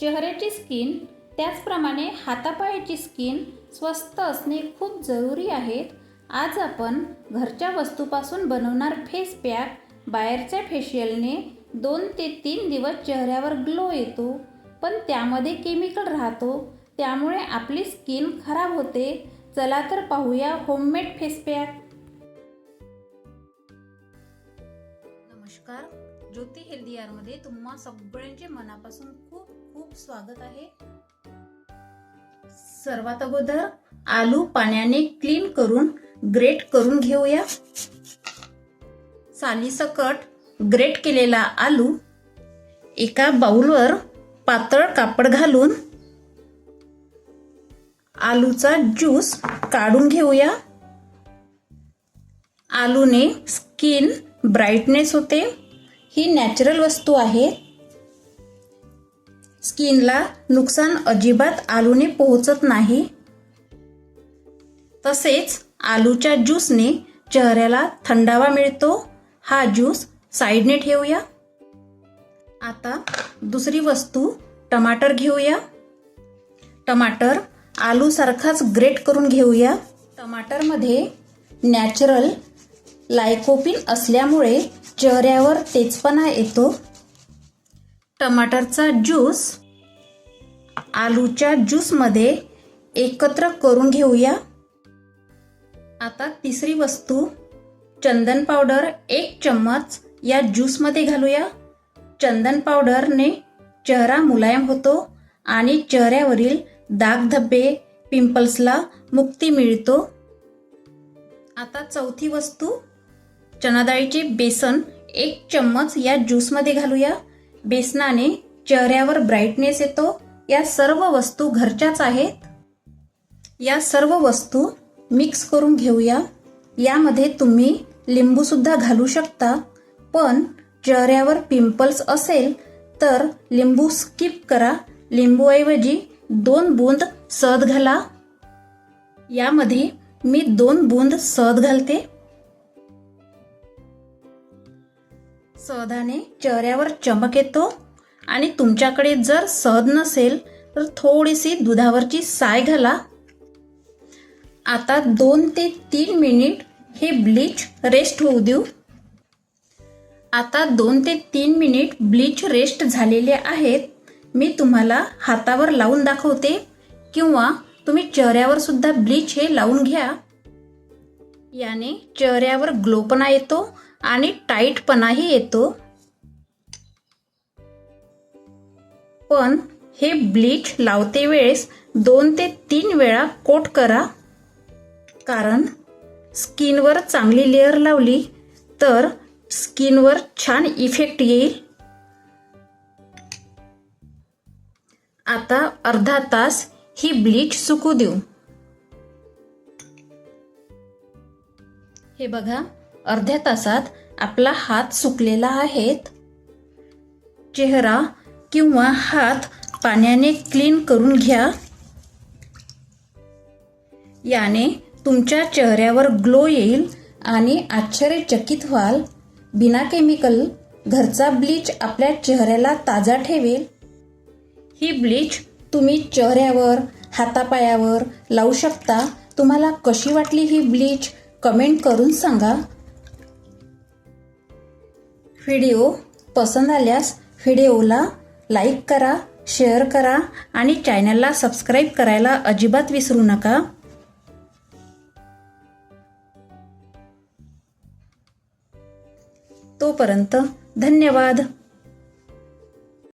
चेहऱ्याची स्किन त्याचप्रमाणे हातापायाची स्किन स्वस्त असणे खूप जरुरी आहेत. आज आपण घरच्या वस्तूपासून बनवणार फेस पॅक बाहेरच्या फेशियलने दोन ते तीन दिवस चेहऱ्यावर ग्लो येतो. पण त्यामध्ये केमिकल राहतो त्यामुळे आपली स्किन खराब होते. चला तर पाहूया होममेड फेस पॅक नमस्कार ज्योती हेल्दी मध्ये तुम्हा सगळ्यांचे मनापासून खूप स्वागत आहे. सर्वात अगोदर आलू पाण्याने क्लीन करून ग्रेट करून घेऊया. सालीसकट ग्रेट केलेला आलू एका बाउलवर पातळ कापड घालून आलूचा ज्यूस काढून घेऊया. आलूने स्किन ब्राईटनेस होते. ही नॅचरल वस्तू आहे. स्किनला नुकसान अजिबात आलूने पोहोचत नाही. तसेच आलूच्या ज्यूसने चेहऱ्याला थंडावा मिळतो. हा ज्यूस साईडने ठेवूया. आता दुसरी वस्तू टमाटर घेऊया. टमाटर आलूसारखाच ग्रेट करून घेऊया. टमाटरमध्ये नॅचरल लायकोपिन असल्यामुळे चेहऱ्यावर तेजपणा येतो. टमाटरचा ज्यूस आलूच्या ज्यूसमध्ये एकत्र करून घेऊया. आता तिसरी वस्तू चंदन पावडर एक चम्मच या ज्यूसमध्ये घालूया. चंदन पावडरने चेहरा मुलायम होतो आणि चेहऱ्यावरील दागधब्बे पिंपल्सला मुक्ती मिळतो. आता चौथी वस्तू चणाडाळीचे बेसन एक चम्मच या ज्यूसमध्ये घालूया. बेसनाने चेहऱ्यावर ब्राईटनेस येतो. या सर्व वस्तू घरच्याच आहेत. या सर्व वस्तू मिक्स करून घेऊया. यामध्ये तुम्ही लिंबूसुद्धा घालू शकता. पण चेहऱ्यावर पिंपल्स असेल तर लिंबू स्किप करा. लिंबूऐवजी दोन बूंद सहद घाला. यामध्ये मी दोन बूंद सहद घालते. सहदाने चेहऱ्यावर चमक येतो आणि तुमच्याकडे जर सहद नसेल तर थोडीशी दुधावरची साय घाला. आता दोन ते तीन मिनिट हे ब्लीच रेस्ट होऊ देऊ. आता दोन ते तीन मिनिट ब्लीच रेस्ट झालेले आहेत मी तुम्हाला हातावर लावून दाखवते किंवा तुम्ही चेहऱ्यावर सुद्धा ब्लीच हे लावून घ्या. याने चेहऱ्यावर ग्लोपणा येतो आणि टाईटपणाही येतो. पण हे ब्लीच लावते वेळेस दोन ते तीन वेळा कोट करा. कारण स्किनवर चांगली लेअर लावली तर स्किनवर छान इफेक्ट येईल. आता अर्धा तास ही ब्लीच सुकू देऊ. हे बघा अर्ध्या तासात आपला हात सुकलेला आहेत. चेहरा किंवा हात पाण्याने क्लीन करून घ्या. याने तुमच्या चेहऱ्यावर ग्लो येईल आणि आश्चर्यचकित व्हाल. बिना केमिकल घरचा ब्लीच आपल्या चेहऱ्याला ताजा ठेवेल. ही ब्लीच तुम्ही चेहऱ्यावर हातापायावर लावू शकता. तुम्हाला कशी वाटली ही ब्लीच? कमेंट करून सांगा. व्हिडिओ पसंत आल्यास व्हिडिओला लाईक करा शेअर करा आणि चॅनलला सबस्क्राईब करायला अजिबात विसरू नका. तोपर्यंत धन्यवाद.